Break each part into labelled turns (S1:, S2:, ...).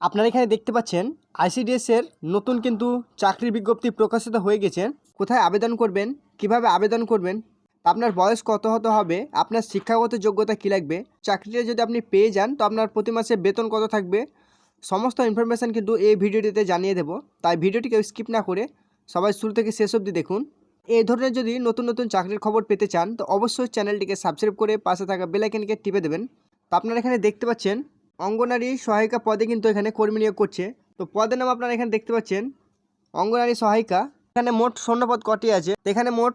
S1: আপনারা এখানে দেখতে পাচ্ছেন আইসিডিএস এর নতুন কিন্তু চাকরির বিজ্ঞপ্তি প্রকাশিত হয়ে গেছে। কোথায় আবেদন করবেন, কীভাবে আবেদন করবেন আপনার বয়স কত হতে হবে, আপনার শিক্ষাগত যোগ্যতা কী লাগবে, চাকরিটা যদি আপনি পেয়ে যান, তো আপনার প্রতি মাসে বেতন কত থাকবে, সমস্ত ইনফরমেশান কিন্তু এই ভিডিওটিতে জানিয়ে দেবো। তাই ভিডিওটিকে স্কিপ না করে সবাই শুরু থেকে শেষ অবধি দেখুন। এই ধরনের যদি নতুন নতুন চাকরির খবর পেতে চান, তো অবশ্যই চ্যানেলটিকে সাবস্ক্রাইব করে পাশে থাকা বেলাইকেনকে টিপে দেবেন। তো আপনারা এখানে দেখতে পাচ্ছেন অঙ্গনারী সহায়িকা পদে কিন্তু এখানে কর্মী নিয়োগ করছে। তো পদের নাম আপনারা এখানে দেখতে পাচ্ছেন। অঙ্গনারী সহায়িকা। এখানে মোট শূন্যপদ কটি আছে? এখানে মোট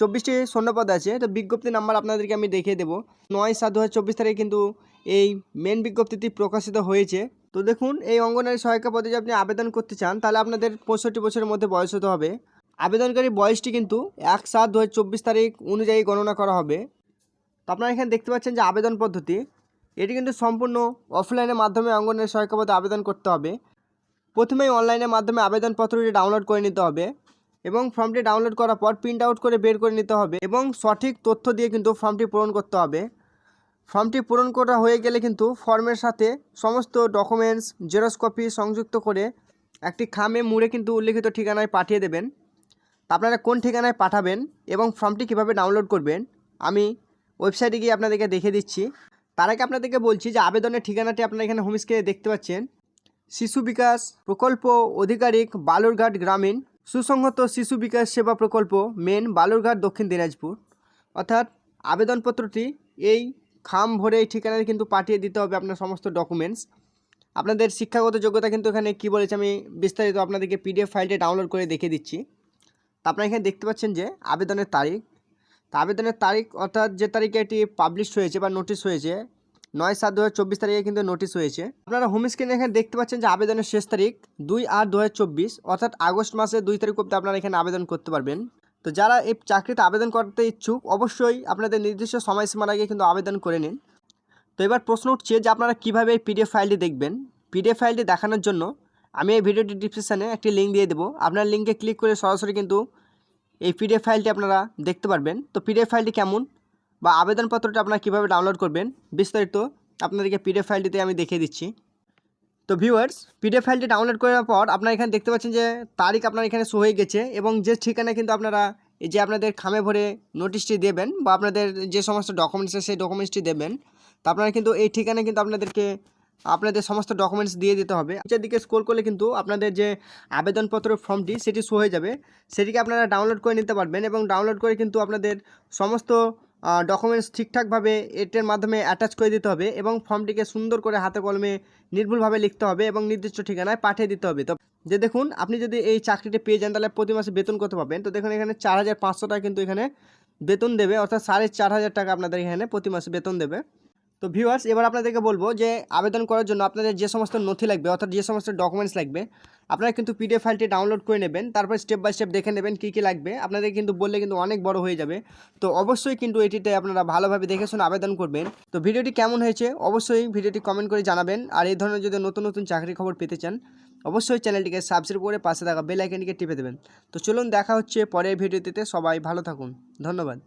S1: চব্বিশটি শূন্যপদ আছে। তো বিজ্ঞপ্তি নাম্বার আপনাদেরকে আমি দেখিয়ে দেবো। নয় সাত দু তারিখে কিন্তু এই মেন বিজ্ঞপ্তিটি প্রকাশিত হয়েছে। তো দেখুন, এই অঙ্গনারী সহায়িকা পদে যদি আপনি আবেদন করতে চান, তাহলে আপনাদের পঁয়ষট্টি বছরের মধ্যে বয়স হতে হবে। আবেদনকারী বয়সটি কিন্তু এক সাত দু তারিখ অনুযায়ী গণনা করা হবে। তো আপনারা এখানে দেখতে পাচ্ছেন যে আবেদন পদ্ধতি। এটি কিন্তু সম্পূর্ণ অফলাইনের মাধ্যমে অঙ্গনের সহায়িকা পদে আবেদন করতে হবে। প্রথমেই অনলাইনের মাধ্যমে আবেদনপত্রটি ডাউনলোড করে নিতে হবে এবং ফর্মটি ডাউনলোড করার পর প্রিন্ট আউট করে বের করে নিতে হবে এবং সঠিক তথ্য দিয়ে কিন্তু ফর্মটি পূরণ করতে হবে। ফর্মটি পূরণ করা হয়ে গেলে কিন্তু ফর্মের সাথে সমস্ত ডকুমেন্টস জেরক্স কপি সংযুক্ত করে একটি খামে মুড়ে কিন্তু উল্লিখিত ঠিকানায় পাঠিয়ে দেবেন। আপনারা কোন ঠিকানায় পাঠাবেন এবং ফর্মটি কীভাবে ডাউনলোড করবেন, আমি ওয়েবসাইটে গিয়ে আপনাদেরকে দেখে দিচ্ছি। তার আগে আপনাদেরকে বলছি যে আবেদনের ঠিকানাটি আপনারা এখানে হোম স্ক্রিনে দেখতে পাচ্ছেন। শিশু বিকাশ প্রকল্প অধিকারিক বালুরঘাট গ্রামীণ, সুসংহত শিশু বিকাশ সেবা প্রকল্প মেন বালুরঘাট দক্ষিণ দিনাজপুর। অর্থাৎ আবেদনপত্রটি এই খাম ভরে এই ঠিকানায় কিন্তু পাঠিয়ে দিতে হবে আপনার সমস্ত ডকুমেন্টস আপনাদের শিক্ষাগত যোগ্যতা কিন্তু এখানে কি বলেছে আমি বিস্তারিত আপনাদেরকে পিডিএফ ফাইলটি ডাউনলোড করে দেখিয়ে দিচ্ছি। তা আপনারা এখানে দেখতে পাচ্ছেন যে আবেদনের তারিখ তা আবেদনের তারিখ অর্থাৎ যে তারিখে এটি পাবলিশ হয়েছে বা নোটিশ হয়েছে, নয় সাত দু চব্বিশ তারিখে কিন্তু নোটিশ হয়েছে। আপনারা হোম স্ক্রিনে এখানে দেখতে পাচ্ছেন যে আবেদনের শেষ তারিখ দুই আট দু চব্বিশ, অর্থাৎ আগস্ট মাসের দুই তারিখ অব্দি আপনারা এখানে আবেদন করতে পারবেন। তো যারা এই চাকরিতে আবেদন করতে ইচ্ছুক, অবশ্যই আপনাদের নির্দিষ্ট সময়সীমার আগে কিন্তু আবেদন করে নিন। তো এবার প্রশ্ন উঠছে যে আপনারা কীভাবে এই পিডিএফ ফাইলটি দেখবেন? পিডিএফ ফাইলটি দেখানোর জন্য আমি এই ভিডিওটি ডিসক্রিপশানে একটি লিঙ্ক দিয়ে দেবো। আপনার লিঙ্কে ক্লিক করে সরাসরি কিন্তু এই পিডিএফ ফাইলটি আপনারা দেখতে পারবেন। তো পিডিএফ ফাইলটি কেমন বা আবেদনপত্রটা আপনারা কীভাবে ডাউনলোড করবেন, বিস্তারিত আপনাদেরকে পিডিএফ ফাইলটিতে আমি দেখিয়ে দিচ্ছি। তো ভিউয়ার্স পিডিএফ ফাইলটি ডাউনলোড করার পর আপনারা এখানে দেখতে পাচ্ছেন যে তারিখ আপনার এখানে শো হয়ে গেছে এবং যে ঠিকানা কিন্তু আপনারা এই যে আপনাদের খামে ভরে নোটিশটি দেবেন বা আপনাদের যে সমস্ত ডকুমেন্টস আছে সেই ডকুমেন্টসটি দেবেন, তা আপনারা কিন্তু এই ঠিকানায় কিন্তু আপনাদেরকে আপনাদের সমস্ত ডকুমেন্টস দিয়ে দিতে হবে। নিচের দিকে স্ক্রল করলে কিন্তু আপনাদের যে আবেদনপত্র ফর্মটি সেটি শো হয়ে যাবে। সেটিকে আপনারা ডাউনলোড করে নিতে পারবেন এবং ডাউনলোড করে কিন্তু আপনাদের সমস্ত ডকুমেন্টস ঠিকঠাকভাবে এটার মাধ্যমে অ্যাটাচ করে দিতে হবে এবং ফর্মটিকে সুন্দর করে হাতে কলমে নির্ভুলভাবে লিখতে হবে এবং নির্দিষ্ট ঠিকানায় পাঠিয়ে দিতে হবে। তো যে দেখুন, আপনি যদি এই চাকরিটি পেয়ে যান, তাহলে প্রতি মাসে বেতন কত পাবেন? তো দেখুন, এখানে চার হাজার পাঁচশো টাকা কিন্তু এখানে বেতন দেবে, অর্থাৎ সাড়ে চার হাজার টাকা আপনাদের এখানে প্রতি মাসে বেতন দেবে। তো ভিউয়ার্স এবার আপনাদেরকে বলব যে আবেদন করার জন্য আপনাদের যে সমস্ত নথি লাগবে, অর্থাৎ যে সমস্ত ডকুমেন্টস লাগবে, আপনারা কিন্তু পিডিএফ ফাইলটি ডাউনলোড করে নেবেন, তারপর স্টেপ বাই স্টেপ দেখে নেবেন কী কী লাগবে। আপনাদের কিন্তু বললে কিন্তু অনেক বড় হয়ে যাবে। তো অবশ্যই কিন্তু এটিতে আপনারা ভালোভাবে দেখে শুনে আবেদন করবেন। তো ভিডিওটি কেমন হয়েছে, অবশ্যই ভিডিওটি কমেন্ট করে জানাবেন। আর এই ধরনের যদি নতুন নতুন চাকরি খবর পেতে চান, অবশ্যই চ্যানেলটিকে সাবস্ক্রাইব করে পাশে থাকা বেল আইকনটিকে টিপে দেবেন। তো চলুন দেখা হচ্ছে পরের ভিডিওটিতে সবাই ভালো থাকুন। ধন্যবাদ।